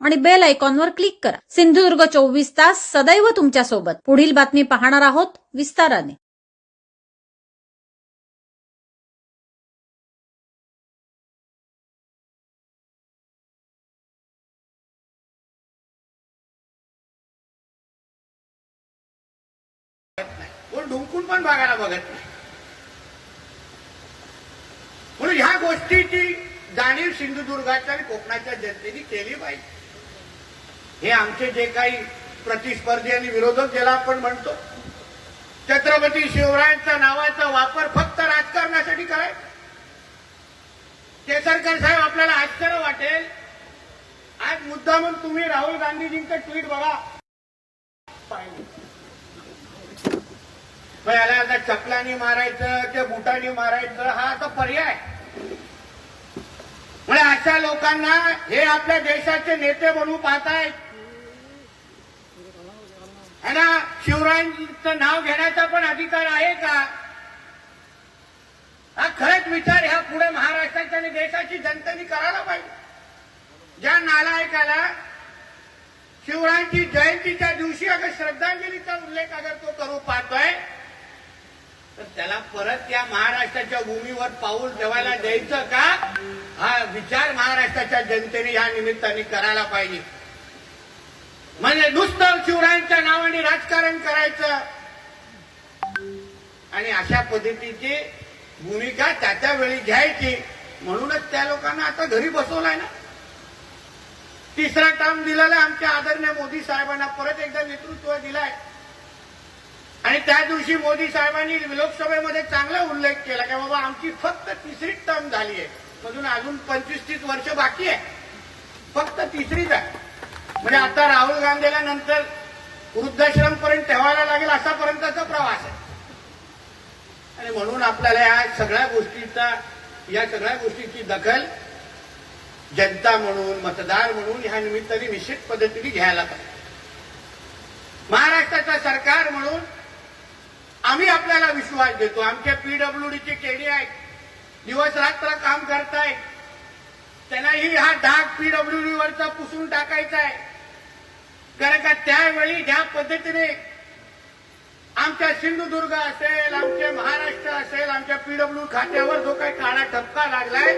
आणि बेल आयकॉनवर क्लिक करा. सिंधुदुर्ग चोवीस तास सदैव तुमच्यासोबत पुढील बातमी पाहणार आहोत विस्ताराने. ढुंकून पण बघायला बघत नाही. म्हणून ह्या गोष्टीची जाणीव सिंधुदुर्गाच्या आणि कोकणाच्या जनतेने केली पाहिजे. हे आमचे जे काही प्रतिस्पर्धी आणि विरोधक ज्याला आपण म्हणतो छत्रपती शिवरायांचा नावाचा वापर फक्त राजकारणासाठी करायचा केसरकर साहेब आपल्याला आश्चर्य वाटेल. आज मुद्दा म्हणून तुम्ही राहुल गांधीजींचं ट्विट बघा. मग याला आता चपलानी मारायचं ते बुटानी मारायचं हा आता पर्याय. म्हणजे अशा लोकांना हे आपल्या देशाचे नेते बनवू पाहतायत. है ना? शिवरायांचं नाव घेण्याचा पण अधिकार आहे का? हा खरंच विचार ह्या पुढे महाराष्ट्राच्या आणि देशाची जनतेने करायला पाहिजे. ज्या नालायकाला शिवरायांची जयंतीच्या दिवशी अगर श्रद्धांजलीचा उल्लेख अगर तो करू पाहतोय तर त्याला परत या महाराष्ट्राच्या भूमीवर पाऊल ठेवायला द्यायचं का? हा विचार महाराष्ट्राच्या जनतेने या निमित्ताने करायला पाहिजे. म्हणजे नुसतं शिवरायांच्या नावाने राजकारण करायचं. आणि अशा पद्धतीची भूमिका त्या वेळी घ्यायची. म्हणूनच त्या लोकांना आता घरी बसवलाय ना. तिसरा टर्म दिलेला आमच्या आदरणीय मोदी साहेबांना परत एकदा नेतृत्व दिलाय. आणि त्या दिवशी मोदी साहेबांनी लोकसभेमध्ये चांगला उल्लेख केला की बाबा आमची फक्त तिसरी टर्म झाली आहे. म्हणून अजून पंचवीस तीस वर्ष बाकी आहे. फक्त तिसरीच आहे. म्हणजे आता राहुल गांधीला नंतर वृद्धाश्रम पर्यंत ठेवायला लागेल असापर्यंतचा प्रवास आहे. आणि म्हणून आपल्याला या सगळ्या गोष्टीचा या सगळ्या गोष्टीची दखल जनता म्हणून मतदार म्हणून ह्या निमित्ताने निश्चित पद्धतीने घ्यायला पाहिजे. महाराष्ट्राचं सरकार म्हणून आम्ही आपल्याला विश्वास देतो. आमच्या पीडब्ल्यूडीचे केडी आहेत दिवस रात्र काम करतायत. त्यांनाही हा डाग पीडब्ल्यूडी वरचा पुसून टाकायचा आहे. कारण का त्यावेळी ज्या पद्धतीने आमच्या सिंधुदुर्ग असेल आमचे महाराष्ट्र असेल आमच्या पीडब्ल्यू खात्यावर जो काही काळा ठपका लागलाय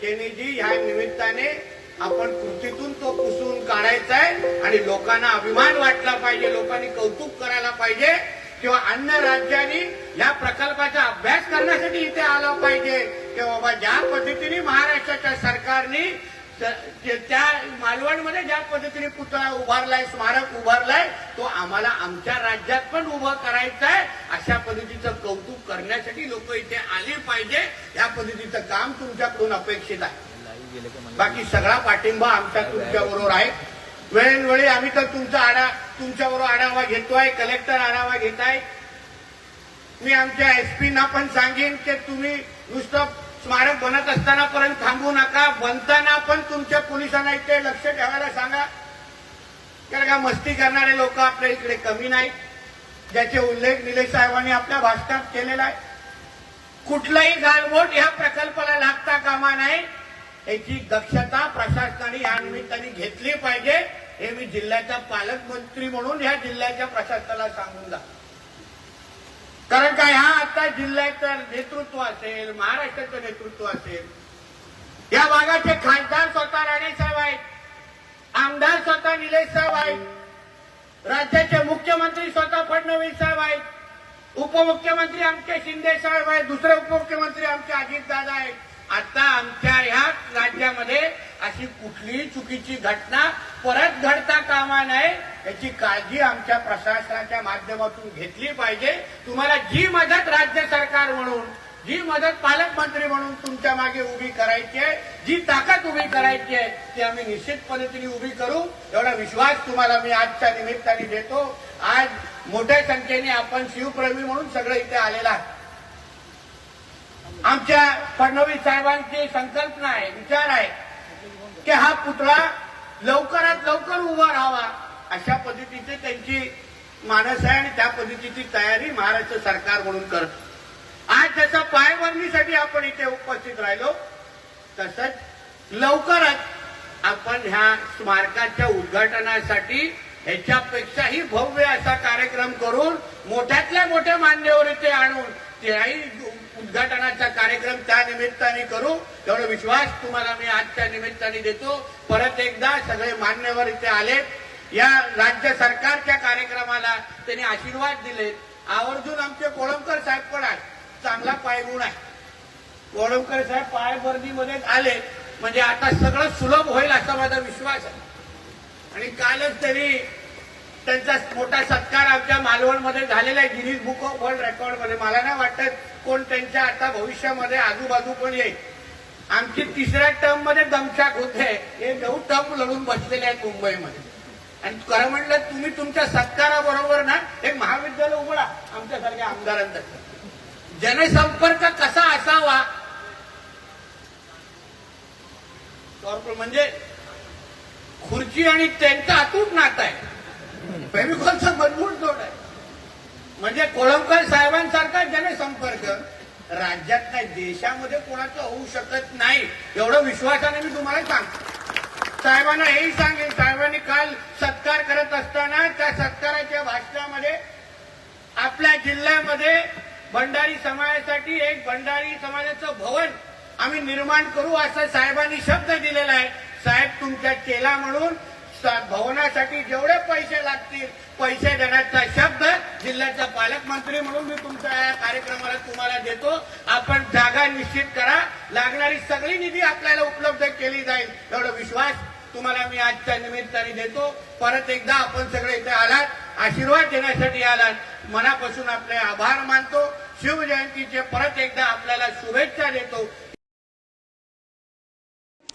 केनेजी ह्या निमित्ताने आपण कृतीतून तो पुसून काढायचा आहे आणि लोकांना अभिमान वाटला पाहिजे लोकांनी कौतुक करायला पाहिजे किंवा अन्य राज्यांनी या प्रकल्पाचा अभ्यास करण्यासाठी इथे आला पाहिजे. की बाबा ज्या पद्धतीने महाराष्ट्राच्या सरकारने त्या मालवणमध्ये ज्या पद्धतीने पुतळा उभारलाय स्मारक उभारलाय तो आम्हाला आमच्या राज्यात पण उभा करायचं आहे. अशा पद्धतीचं कौतुक करण्यासाठी लोक इथे आले पाहिजे. या पद्धतीचं काम तुमच्याकडून अपेक्षित आहे. बाकी सगळा पाठिंबा आमच्या तुमच्या बरोबर आहे. वेळोवेळी आम्ही तर तुमचा आढा तुमच्याबरोबर आढावा घेतोय कलेक्टर आढावा घेताय. मी आमच्या एसपीना पण सांगेन की तुम्ही नुसतं स्मारक बनत असताना पर्यंत थांबू नका. बनताना पण तुमच्या पोलिसांना इथे लक्ष ठेवायला सांगा. कारण का मस्ती करणारे लोक आपल्या इकडे कमी नाहीत. ज्याचे उल्लेख निलेश साहेबांनी आपल्या भाषणात केलेला आहे. कुठलाही गालबोट या प्रकल्पाला लागता कामा नाही. याची दक्षता प्रशासनाने या निमित्ताने घेतली पाहिजे. हे मी जिल्ह्याचा पालकमंत्री म्हणून या जिल्ह्याच्या प्रशासनाला सांगून जातो. कारण का ह्या आता जिल्ह्याचं नेतृत्व असेल महाराष्ट्राचं नेतृत्व असेल. या भागाचे खासदार स्वतः राणेसाहेब आहेत. आमदार स्वतः निलेश साहेब आहेत. राज्याचे मुख्यमंत्री स्वतः फडणवीस साहेब आहेत. उपमुख्यमंत्री आमचे शिंदे साहेब आहेत. दुसरे उपमुख्यमंत्री आमचे अजित दादा आहेत. आता आमच्या ह्या राज्यामध्ये अशी कुठलीही चुकीची घटना परत घडता कामा नये याची काळजी आमच्या प्रशासनाच्या माध्यमातून घेतली पाहिजे. तुम्हाला जी मदत राज्य सरकार म्हणून जी मदत पालकमंत्री म्हणून तुमच्या मागे उभी करायची आहे जी ताकद उभी करायची आहे ती आम्ही निश्चित पद्धतीने उभी करू. एवढा विश्वास तुम्हाला मी आजच्या निमित्ताने देतो. आज मोठ्या संख्येने आपण शिवप्रेमी म्हणून सगळं इथे आलेला आहे आमच्या फडणवीस साहेबांची संकल्पना आहे विचार आहे की हा पुतळा लवकरात लवकर उभा राहावा. अशा पद्धतीची त्यांची मानस आहे आणि त्या पद्धतीची तयारी महाराष्ट्र सरकार म्हणून करत. आज जसं पायभरणीसाठी आपण इथे उपस्थित राहिलो तसंच लवकरच आपण ह्या स्मारकाच्या उद्घाटनासाठी ह्याच्यापेक्षाही भव्य असा कार्यक्रम करून मोठ्यातल्या मोठ्या मान्यवर इथे आणून त्याही उद्घाटनाचा कार्यक्रम त्या निमित्ताने करू. एवढा विश्वास तुम्हाला मी आजच्या निमित्ताने देतो. परत एकदा सगळे मान्यवर इथे आले. या राज्य सरकारच्या कार्यक्रमाला त्यांनी आशीर्वाद दिले. आवर्जून आमचे कोळंबकर साहेब पण आहेत चांगला पायगुण आहे. कोळंबकर साहेब पायभरणीमध्ये आले. म्हणजे आता सगळं सुलभ होईल असा माझा विश्वास आहे. आणि कालच त्यांनी त्यांचा मोठा सत्कार आमच्या मालवणमध्ये झालेला आहे. गिरीज बुक ऑफ वर्ल्ड रेकॉर्डमध्ये मला नाही वाटत कोण त्यांच्या आता भविष्यामध्ये आजूबाजू पण येईल. आमची तिसऱ्या टर्ममध्ये दमछाक होते हे. नऊ टर्म लढून बसलेले आहेत मुंबईमध्ये. आणि खरं म्हटलं तुम्ही तुमच्या सत्काराबरोबर ना हे महाविद्यालय उघडा. आमच्यासारख्या आमदारांचा. जनसंपर्क कसा असावा? म्हणजे खुर्ची आणि त्यांचं अतूट नातं आहे. फेमिकॉलचा मजबूत जोड आहे. म्हणजे कोळंबकर साहेबांसारखा जनसंपर्क राज्यात नाही देशामध्ये कोणाचं होऊ शकत नाही एवढं विश्वासाने मी तुम्हाला सांगतो. साहेबांना हेही सांगेन साहेबांनी काल सत्कार करत असताना त्या सत्काराच्या भाषणामध्ये आपल्या जिल्ह्यामध्ये भंडारी समाजासाठी एक भंडारी समाजाचं भवन आम्ही निर्माण करू असं साहेबांनी शब्द दिलेला आहे. साहेब तुमच्या चेला म्हणून भवनासाठी जेवढे पैसे लागतील पैसे देण्याचा शब्द जिल्ह्याचा पालकमंत्री म्हणून मी तुमच्या या कार्यक्रमाला तुम्हाला देतो. आपण जागा निश्चित करा. लागणारी सगळी निधी आपल्याला उपलब्ध केली जाईल एवढा विश्वास तुम्हाला मी आजच्या निमित्ताने देतो. परत एकदा आपण सगळे इथे आलात आशीर्वाद देण्यासाठी आलात. मनापासून आपले आभार मानतो. शिवजयंतीचे परत एकदा आपल्याला शुभेच्छा देतो.